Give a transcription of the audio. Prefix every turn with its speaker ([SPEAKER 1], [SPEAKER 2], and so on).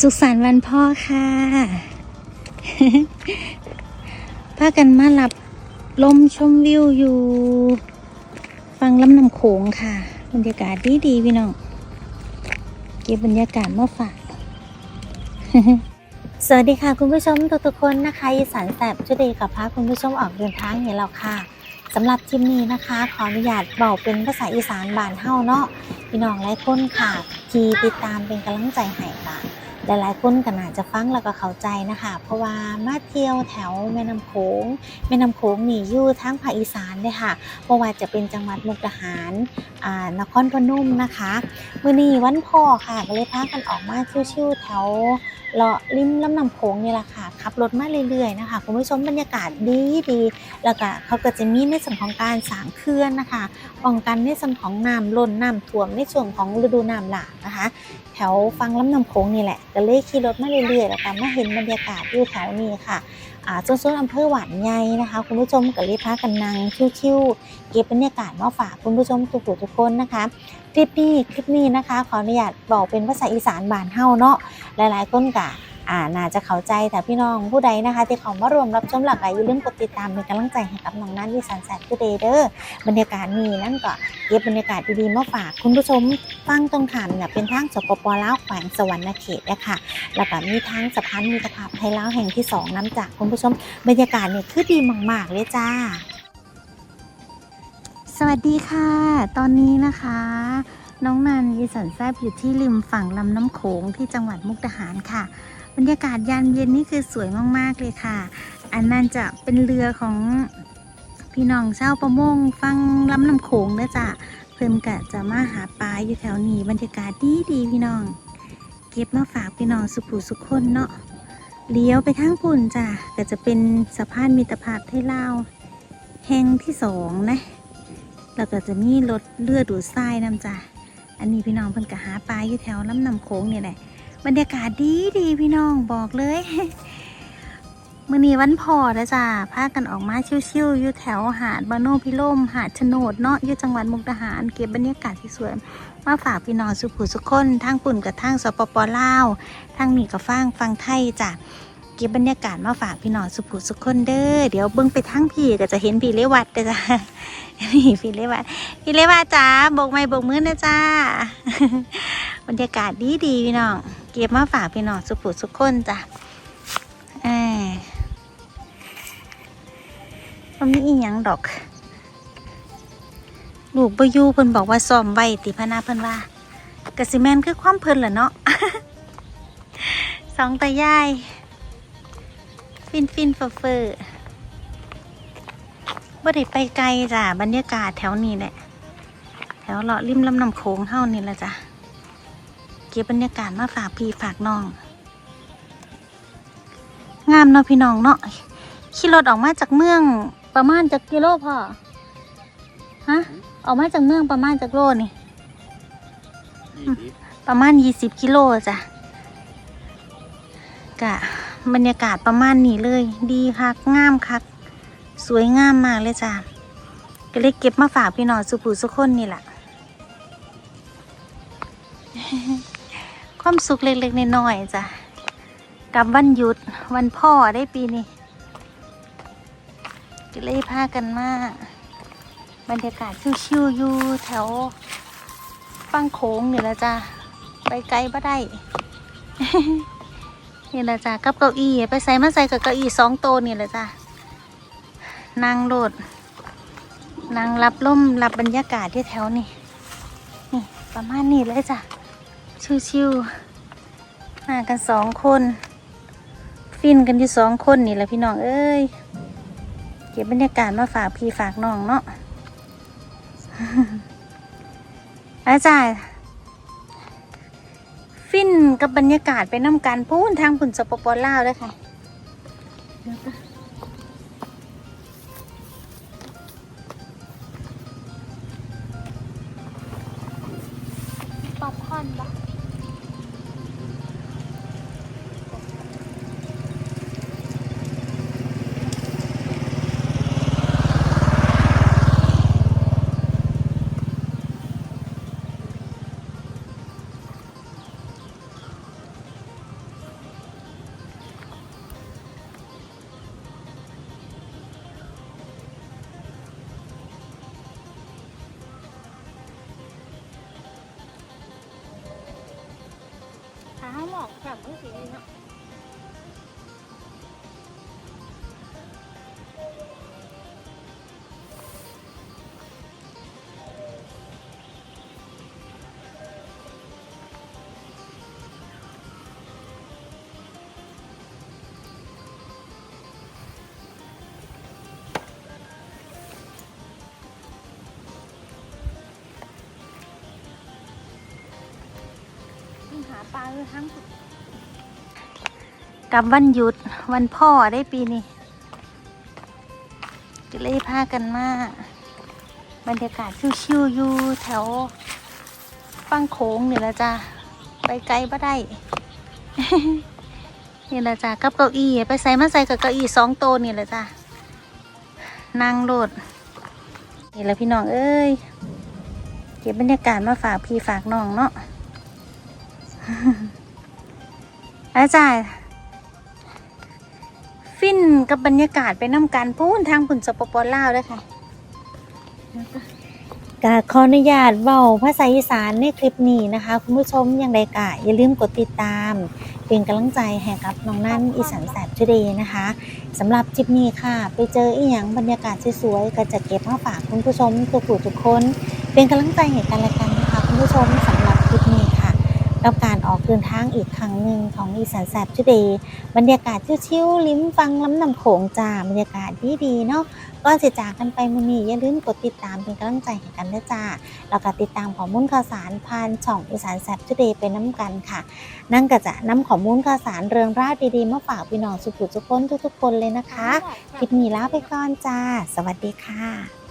[SPEAKER 1] สุขสันต์วันพ่อค่ะ พากันมาหลับลมชมวิวอยู่ ฟังลำนำโขงค่ะ บรรยากาศดีดีพี่น้อง เก็บบรรยากาศมาฝาก สวัสดีค่ะคุณผู้ชมทุกๆคนนะคะอีสานแสบจุดีกับพาคุณผู้ชมออกเดินทางอย่างเราค่ะสำหรับทริปนี้นะคะ ขออนุญาตบอกเป็นภาษาอีสานบานเฮาเนาะ พี่น้องหลายคนค่ะ ที่ติดตามเป็นกำลังใจให้ค่ะหลายๆคนก็น่าจะฟังแล้วก็เข้าใจนะคะ เพราะว่ามาเที่ยวแถวแม่น้ำโขงแม่น้ำโขงนี่อยู่ทั้งภาคอีสานเลยค่ะเพราะว่าจะเป็นจังหวัดมุกดาหารอ่านครพนมนะคะมื้อนี้วันพ่อค่ะก็เลยพากันออกมาชิวๆแถวเลาะริมลำน้ำโขงนี่แหละค่ะขับรถมาเรื่อยๆนะคะคุณผู้ชมบรรยากาศดีดีๆแล้วก็เขาก็จะมีในส่วนของการสางเขื่อนนะคะป้องกันในส่วนของน้ำล้นน้ำท่วมในในช่วงของฤดูน้ำหลากนะคะ แถวฟังลำน้ำโขงนี่แหละ ก็เลยขี่รถมาเรื่อยๆแล้วก็มาเห็นบรรยากาศอยู่แถวนี้ค่ะอ่าโซนอำเภอหวานใหญ่นะคะ คุณผู้ชมก็เลยพากันนั่งชิวๆเก็บบรรยากาศมาฝากคุณผู้ชมทุกๆทุกคนนะคะคลิปนี้คลิปนี้นะคะ ขออนุญาตบอกเป็นภาษาอีสานบานเฮาเนาะหลายๆคนกะ อ่าน่าจะเข้าใจแต่พี่น้องผู้ใดนะคะ ที่เขามารวมรับชมหลักอย่าลืมกดติดตามเป็นกำลังใจให้กับน้องนั้นที่สันแสบทูเดย์เด้อบรรยากาศนี้นั่นก็เก็บบรรยากาศดีๆมาฝากคุณผู้ชมฟังตรงขามเนี่ยเป็นทางสปปลาวแขวงสวรรณเขตนะคะแล้วก็มีทางสะพานมิตรภาพไทยลาวแห่งที่สองน้ำจากคุณผู้ชม บรรยากาศเนี่ยคือดีมากๆเลยจ้า สวัสดีค่ะ ตอนนี้นะคะน้องนันยีสันแซบอยู่ที่ริมฝั่งลำน้ำโขงที่จังหวัดมุกดาหารค่ะ บรรยากาศยามเย็นนี่คือสวยมาก ๆ เลยค่ะ อันนั้นจะเป็นเรือของพี่น้องเช่าประมงฟังลำน้ำโขงเด้อจ้ะเพิ่นกะจะมาหาปลาอยู่แถวนี้บรรยากาศดีดีพี่น้อง เก็บมาฝากพี่น้องสุขูสุขคนเนาะเลี้ยวไปทางปุ่นจ้ะก็จะเป็นสะพานมิตรภาพไทยลาวแห่งที่สองนะแล้วก็จะมีรถเรือดูดทรายนำจ้ะอันนี้พี่น้องเพิ่นก็หาปลาอยู่แถวลำน้ำโขงนี่แหละ บรรยากาศดีดีพี่น้องบอกเลยมื่อนี้วันพอแล้วจ้ะพากันออกมาชิวๆอยู่แถวหาดบานโนพิล่มหาดโฉนดเนาะอยู่จังหวัดมุกดาหาร เก็บบรรยากาศที่สวยมาฝากพี่น้องสุขุสุขคนทางปุ่นกับทางสปปลาวทางหนี่กับฟังฟังไทยจ้ะเก็บบรรยากาศมาฝากพี่น้องสุขุสุขคนเด้อเดี๋ยวเบิ่งไปทางพี่ก็จะเห็นพี่เลวัดจ้ะนี่พี่เลวัดพี่เลวัดจ้าโบกไม้โบกมือนะจ้าบรรยากาศดีดีพี่น้อง ก็บมาฝากพี่น้องสุขุสุขคนจ้ะเออมันมีอีหยังดอก ลูกบอยูเพิ่นบอกว่าซ้อมไว้ติพนาเพิ่นว่ากสิแมนคือความเพิ่นแหละเนาะสองตายาย ฟินฟินเฟอเฟอร์บ่ได้ไปไกลจ้ะบรรยากาศแถวนี้แหละ แถวเลาะริมลำน้ำโขงเท่านี่แหละจ้ะ ก็บบรรยากาศมาฝากพี่ฝากน้อง งามเนาะพี่น้องเนาะขี่รถออกมาจากเมืองประมาณจากกิโลพ่อฮะออกมาจากเมืองประมาณจากโลนี่ประมาณยี่สิบกิโลจ้ะกะบรรยากาศประมาณนี้เลย ดีคักงามคัก สวยงามมากเลยจ้ะก็เลยเก็บมาฝากพี่น้องสุภูสุคนนี่แหละ ความสุขเล็กๆน้อยๆจ้ะกับวันหยุดวันพ่อได้ปีนี้ก็เลยพากันมาบรรยากาศชิวๆอยู่แถวฟังโค้งนี่แหละจ้ะไปไกลบ่ได้นี่แหละจ้ะกับเก้าอี้ไปใส่มาใส่กับเก้าอี้สองโตนี่แหละจ้ะนั่งโหลดนั่งรับลมรับบรรยากาศที่แถวนี่นี่ประมาณนี้เลยจ้ะ ชิวๆมากันสองคน ฟินกันอยู่สองคนนี่แหละพี่น้องเอ้ย เก็บบรรยากาศมาฝากพี่ฝากน้องเนาะอาจารย์ฟินกับบรรยากาศไปน้ำกันพูนทางผุนสปปลาวด้วยค่ะเดี๋ยวก่อนป๊อปคอนปะ
[SPEAKER 2] หมอกแบบมือสีเนาะ ปลาทั้ง
[SPEAKER 1] กับวันหยุดวันพ่อได้ปีนี้ก็เลยพากันมาบรรยากาศชิวๆอยู่แถวฟังโขงนี่ละจ้ะไปไกลบ่ได้นี่ละจ้ะกับเก้าอี้ไปใส่มาใส่กับเก้าอี้สองโตนี่ละจ้ะนั่งโลดนี่ละพี่น้องเอ้ย เก็บบรรยากาศมาฝากพี่ฝากน้องเนาะ อาจารย์ฟินกับบรรยากาศไปน้ำกันพูนทางผุนสปปลาวด้วยค่ะกาขออนุญาตเว้าภาษาอีสานในคลิปนี้นะคะ คุณผู้ชมยังไดกะอย่าลืมกดติดตาม เป็นกำลังใจให้กับน้องนั่นอีสานแสบชุเดย์นะคะสำหรับคลิปนี้ค่ะ ไปเจออีหยังบรรยากาศสวยๆก็จะเก็บมาฝากคุณผู้ชมทุกผู้ทุกคน เป็นกำลังใจให้กันและกันนะคะคุณผู้ชมสำหรับคลิปนี้ค่ะ กับการออกเดินทางอีกครั้งหนึ่งของอีสานแสบชุเดย์บรรยากาศชิวๆลิ้มฟังล้ำนำโขงจ้าบรรยากาศดีๆเนาะก่อนสิจากกันไปมื้อนี้อย่าลืมกดติดตามเป็นกำลังใจให้กันด้วยจ้าแล้วก็ติดตามข้อมูลข่าวสารผ่านช่องอีสานแสบชุเดย์ไปน้ำกันค่ะ นั่นก็จะนำข้อมูลข่าวสารเรื่องราวดีๆมาฝากพี่น้องสุขุทุกคนทุกๆคนเลยนะคะคลิปนี้ลาไปก่อนจ้า สวัสดีค่ะ